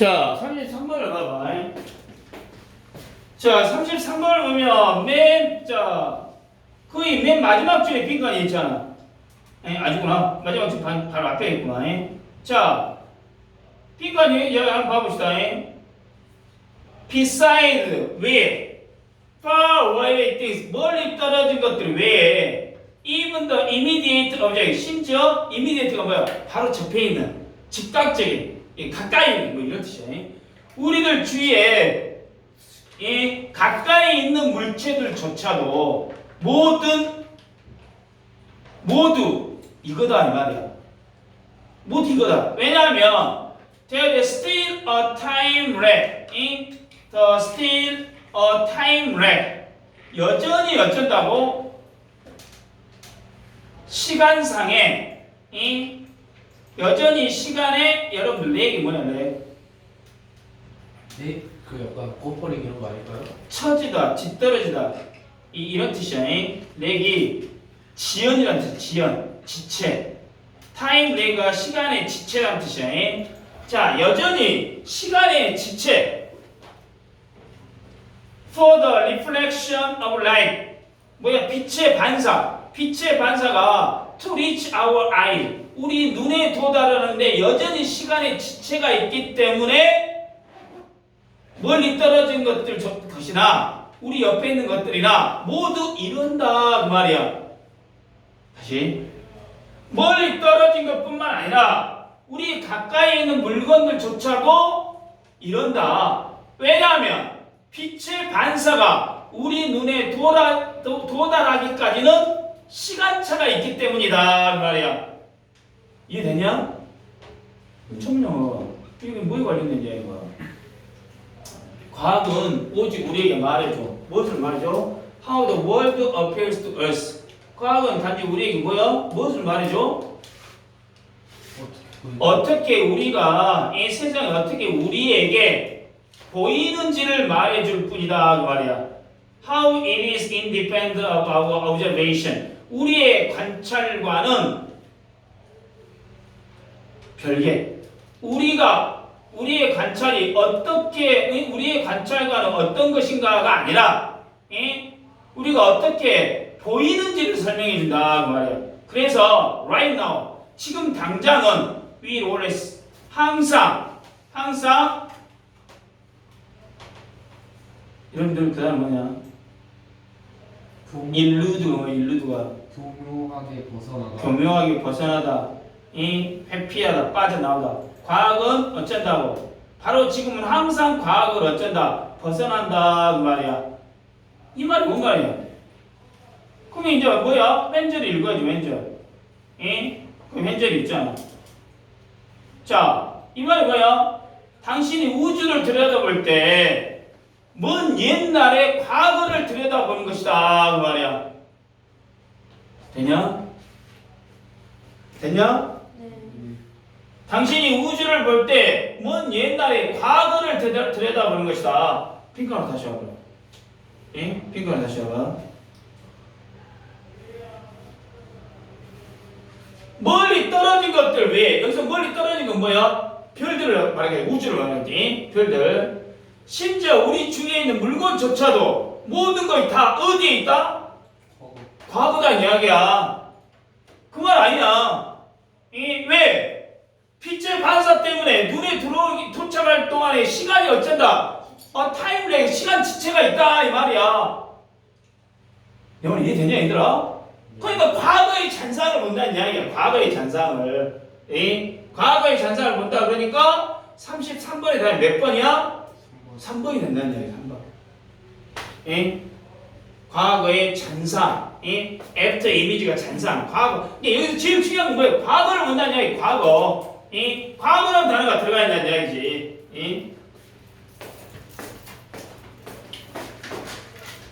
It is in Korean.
자, 33번을 봐봐. 자, 33번을 보면 맨, 자, 거의 맨 마지막 줄에 빈칸이 있잖아. 에, 아니구나. 마지막 줄 바, 바로 앞에 있구나. 에. 자, 빈칸이 여기 한번 봐봅시다. 에. beside, 외에, far away things, 멀리 떨어진 것들 외에, even the immediate object, 심지어 immediate가 뭐야? 바로 접해 있는, 즉각적인, 이 가까이 뭐 이런 뜻이야. 에. 우리들 주위에 이 가까이 있는 물체들조차도 모든 모두 이거다 이 말이야. 모두 이거다. 왜냐하면 there is still a time lag. 이 the still a time lag. 여전히 어쩐다고 시간상에 이 여전히 시간에 여러분들 렉이 뭐냐 렉 네? 그 약간 고퍼링 이런 거 아닐까요? 처지다, 뒤떨어지다 이, 이런 뜻이야. 이 렉이 지연이라는 뜻, 지연, 지체. 타임 렉가 시간의 지체라는 뜻이야. 이. 자, 여전히 시간의 지체. For the reflection of light. 뭐야? 빛의 반사. 빛의 반사가 to reach our eye. 우리 눈에 도달하는데 여전히 시간의 지체가 있기 때문에 멀리 떨어진 것들 저- 것이나 우리 옆에 있는 것들이나 모두 이룬다 그 말이야. 다시 멀리 떨어진 것뿐만 아니라 우리 가까이 있는 물건들조차도 이룬다. 왜냐하면 빛의 반사가 우리 눈에 도라, 도, 도달하기까지는 시간차가 있기 때문이다 그 말이야. 이해되냐? 청룡 이게 뭐에 관련된 이야기야? 과학은 오직 우리에게 말해줘. 무엇을 말해줘? How the world appears to us. 과학은 단지 우리에게 뭐야? 무엇을 말해줘? 어떻게 우리가 이 세상에 어떻게 우리에게 보이는지를 말해줄 뿐이다 그 말이야. How it is independent of our observation. 우리의 관찰과는 별개. 우리가 우리의 관찰이 어떻게 우리의 관찰과는 어떤 것인가가 아니라 예? 우리가 어떻게 보이는지를 설명해 준다 그 말이에요. 그래서 right now 지금 당장은 we always 항상 항상 여러분들 그다음 뭐냐? 교, 일루드가 뭐 일루드가 교묘하게 벗어나가 교묘하게 벗어나다, 이 회피하다, 빠져나오다. 과학은 어쩐다고? 바로 지금은 항상 과학을 어쩐다, 벗어난다 그 말이야. 이 말이 뭔 말이야? 그러면 이제 뭐야? 맨절을 읽어야지. 예? 그 맨절이 있잖아. 자, 이 말이 뭐야? 당신이 우주를 들여다볼 때 먼 옛날의 과거를 들여다보는 것이다 그 말이야. 되냐? 됐냐? 당신이 우주를 볼 때 먼 옛날의 과거를 들여- 들여다 보는 것이다. 핑크로 다시 와봐. 예? 핑크로 다시 와봐. 멀리 떨어진 것들 왜? 여기서 멀리 떨어진 건 뭐야? 별들을 말하게 우주를 말하지. 별들. 심지어 우리 주위에 있는 물건조차도 모든 것이 다 어디에 있다? 어, 과거다 이야기야. 그 말 아니야. 이 왜? 빛의 반사 때문에 눈에 들어오기 도착할 동안에 시간이 어쩐다. 어 타임렉 시간 지체가 있다 이 말이야. 여러분 이해되냐 얘들아? 그러니까 과거의 잔상을 본다는 이야기야. 과거의 잔상을. 이 과거의 잔상을 본다 그러니까 33번에 다음에 몇 번이야? 3번이 된다는 이야기야. 3번. 이 과거의 잔상, 이 애프터 이미지가 잔상, 과거. 이게 여기서 제일 중요한 건 뭐예요? 과거를 본다는 이야기, 과거. 이 과거라는 단어가 들어가 있다는 이야기지. 이